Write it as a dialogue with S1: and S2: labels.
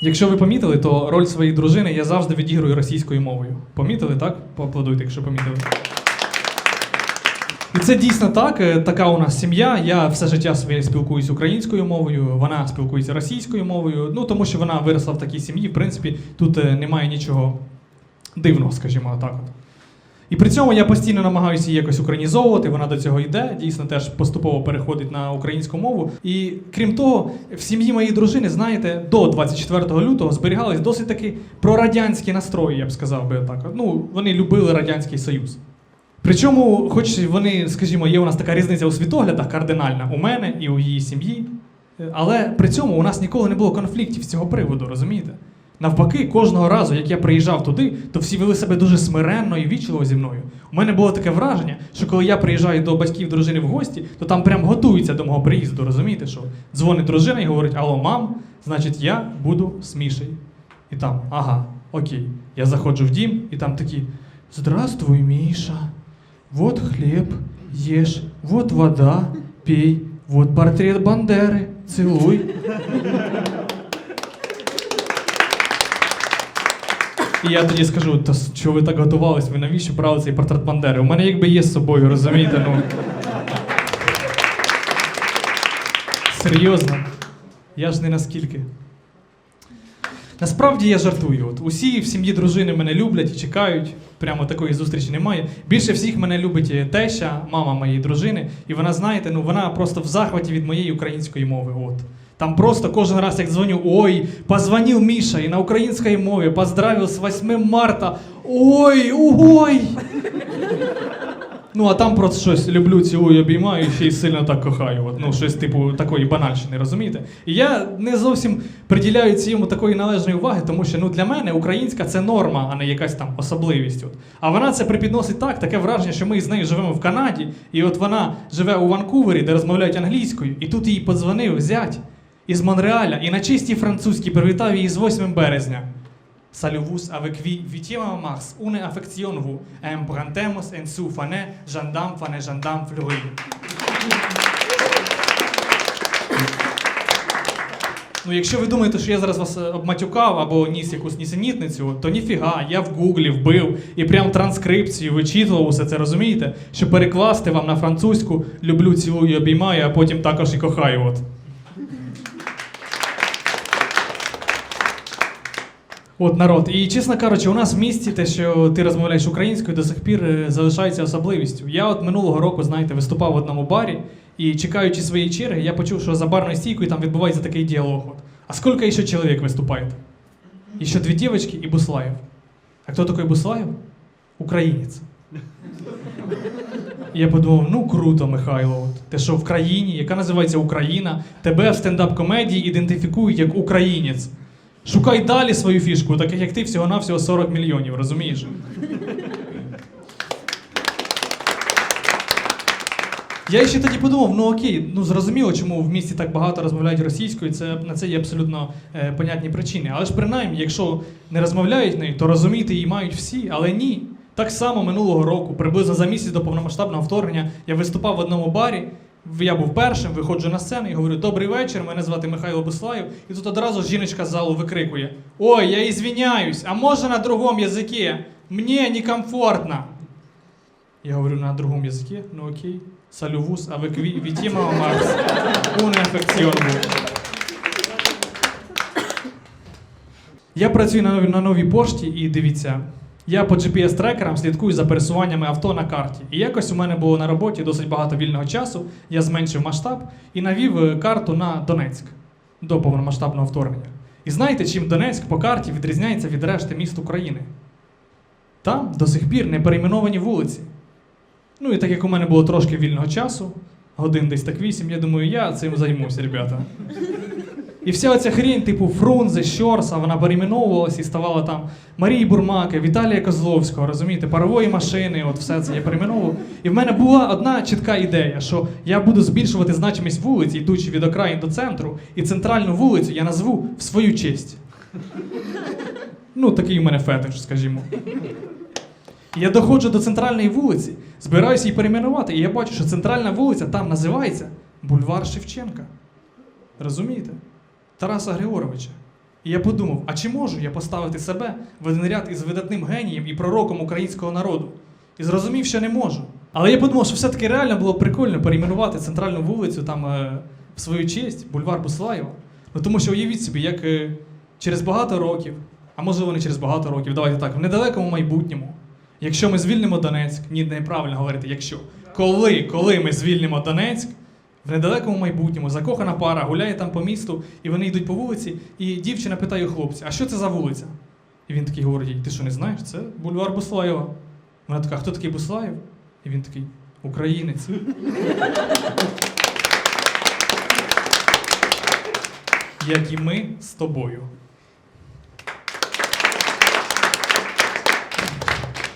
S1: Якщо ви помітили, то роль своєї дружини я завжди відігрую російською мовою. Помітили, так? Поаплодуйте, якщо помітили. І це дійсно так. е, Така у нас сім'я. Я все життя своє спілкуюсь українською мовою, вона спілкується російською мовою. Ну тому що вона виросла в такій сім'ї. В принципі, тут е, немає нічого дивного, скажімо так. І при цьому я постійно намагаюся її якось українізовувати. Вона до цього йде, дійсно теж поступово переходить на українську мову. І крім того, в сім'ї моєї дружини, знаєте, до 24 лютого зберігались досить таки прорадянські настрої, я б сказав би так. Ну, вони любили Радянський Союз. Причому, хоч вони, скажімо, є у нас така різниця у світоглядах кардинальна у мене і у її сім'ї, але при цьому у нас ніколи не було конфліктів з цього приводу, розумієте? Навпаки, кожного разу, як я приїжджав туди, то всі вели себе дуже смиренно і вічливо зі мною. У мене було таке враження, що коли я приїжджаю до батьків дружини в гості, то там прям готуються до мого приїзду, розумієте, що дзвонить дружина і говорить: Алло, мам, значить, я буду з Мішей. І там, ага, окей. Я заходжу в дім, і там такі: Здравствуй, Міша. Вот хлеб, ешь, вот вода, пей, вот портрет Бандери, целуй. І я тоді скажу, та що ви так готувались, ви навіщо брали цей портрет Бандери? У мене якби є з собою, розумієте? Ну. Серйозно. Я ж не наскільки. Насправді я жартую. От усі в сім'ї дружини мене люблять і чекають. Прямо такої зустрічі немає. Більше всіх мене любить теща, мама моєї дружини, і вона, знаєте, ну вона просто в захваті від моєї української мови. От. Там просто кожен раз, як дзвоню, ой, позвонив Міша і на українській мові поздравив з 8 марта. Ой, ой. Ну, а там просто щось люблю, цілую, обіймаю і ще й сильно так кохаю. От, ну, щось типу такої банальщини, розумієте? І я не зовсім приділяю цьому такої належної уваги, тому що ну, для мене українська це норма, а не якась там особливість. От. А вона це припідносить так, таке враження, що ми з нею живемо в Канаді, і от вона живе у Ванкувері, де розмовляють англійською, і тут їй подзвонив зять із Монреаля і на чистій французькій привітав її з 8 березня. Saluvus avec vi vitima mars une affection vous empruntemus en su fane gendarme. Ну, якщо ви думаєте, що я зараз вас е, обматюкав або ніс якусь нісенітницю, то ніфіга, я в гуглі вбив і прям транскрипцію вичитував усе це, розумієте? Щоб перекласти вам на французьку люблю, цілую, обіймаю, а потім також і кохаю. От. От народ. І чесно кажучи, у нас в місті те, що ти розмовляєш українською, до сих пір е, залишається особливістю. Я от минулого року, знаєте, виступав в одному барі, і чекаючи своєї черги, я почув, що за барною стійкою там відбувається такий діалог. От. А скільки ще чоловік виступає? Еще две девочки и Буслаев. А кто такой Буслаев? Українець. І я подумав, ну круто, Михайло. От. Ти що в країні, яка називається Україна, тебе в стендап-комедії ідентифікують як українець. Шукай далі свою фішку, таких як ти всього-навсього 40 мільйонів, розумієш? Я ще тоді подумав, ну окей, ну зрозуміло, чому в місті так багато розмовляють російською, це на це є абсолютно е, понятні причини. Але ж принаймні, якщо не розмовляють нею, то розуміти її мають всі, але ні. Так само минулого року, приблизно за місяць до повномасштабного вторгнення, я виступав в одному барі. Я був першим, виходжу на сцену і говорю: Добрий вечір, мене звати Михайло Буслаєв. І тут одразу жіночка з залу викрикує: Ой, я ізвиняюсь, а може на другому язикі? Мені некомфортно. Я говорю на другому язикі, ну окей. Салювус, а ви вітіма Марс. Уне афекціон був. Я працюю на новій пошті і дивіться, я по GPS-трекерам слідкую за пересуваннями авто на карті. І якось у мене було на роботі досить багато вільного часу. Я зменшив масштаб і навів е, карту на Донецьк до повномасштабного вторгнення. І знаєте, чим Донецьк по карті відрізняється від решти міст України? Там до сих пір не перейменовані вулиці. Ну і так як у мене було трошки вільного часу, годин десь так вісім, я думаю, я цим займуся, ребята. І вся оця хрінь, типу Фрунзе, Щорса, вона перейменовувалася і ставала там Марії Бурмаки, Віталія Козловського, розумієте, парової машини, от все це я перейменовував. І в мене була одна чітка ідея, що я буду збільшувати значимість вулиці, йдучи від окраїн до центру, і центральну вулицю я назву в свою честь. Ну, такий у мене фетиш, скажімо. Я доходжу до центральної вулиці, збираюся її перейменувати, і я бачу, що центральна вулиця там називається Бульвар Шевченка. Розумієте? Тараса Григоровича. І я подумав, а чи можу я поставити себе в один ряд із видатним генієм і пророком українського народу? І зрозумів, що не можу. Але я подумав, що все-таки реально було прикольно перейменувати центральну вулицю там е, в свою честь, бульвар Буслаєва. Ну тому що уявіть собі, як е, через багато років, а можливо не через багато років, давайте так, в недалекому майбутньому, якщо ми звільнимо Донецьк, ні, неправильно говорити, якщо. Коли, коли ми звільнимо Донецьк, в недалекому майбутньому закохана пара гуляє там по місту, і вони йдуть по вулиці, і дівчина питає хлопця, а що це за вулиця? І він такий говорить, ти що не знаєш? Це бульвар Буслаєва. Вона така, хто такий Буслаєв? І він такий, українець. Як і ми з тобою.